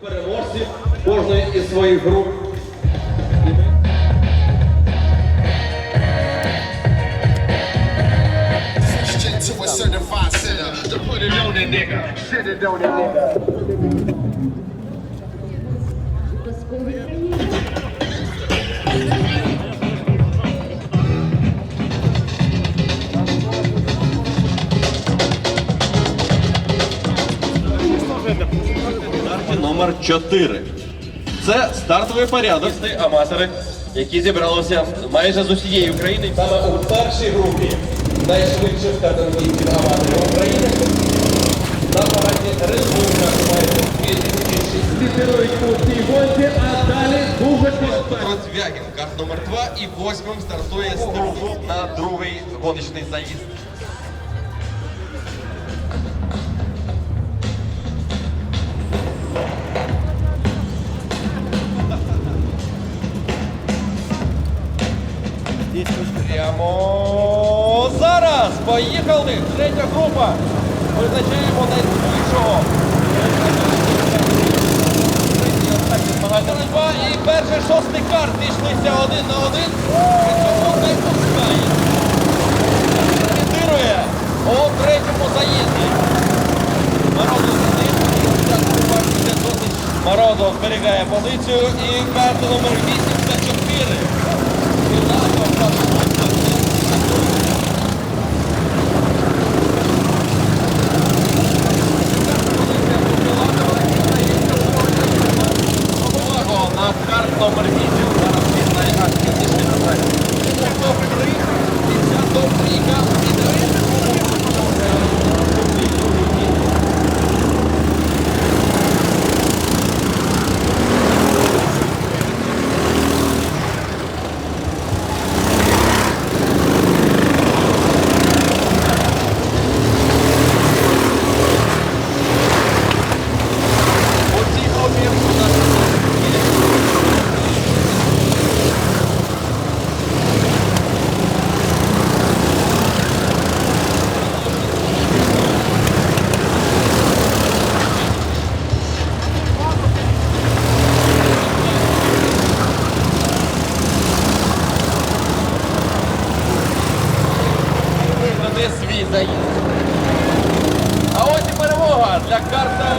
переможців кожної із своїх груп. Shit to a certified sinner. To put it on a nigga. Shit it on a nigga. Номер 4. Це стартовий порядок. Аматори, які зібралися майже з усієї України. Саме у першій групі найшвидших стартовиків аматорів України. На параді результат майже 2006. Лідирують у гонці, а далі дуже. Розвягін, карт номер 2 і восьмим стартує Стругу на другий гоночний заїзд. Прямо зараз. Поїхали. Третя група. Визначаємо найшвидшого. Боротьба і перший шостий карт зійшлися один на один. Цьому не пускає. Лідирує у третьому заїзді. Морозов досить. Морозов зберігає позицію і карта номер 84. На карт номер 8. Зараз він найактивніший на сайті. Топ-3. Ця топ-трійка піде. У цій групі у нас виграти свій заїзд. А ось і перемога для карта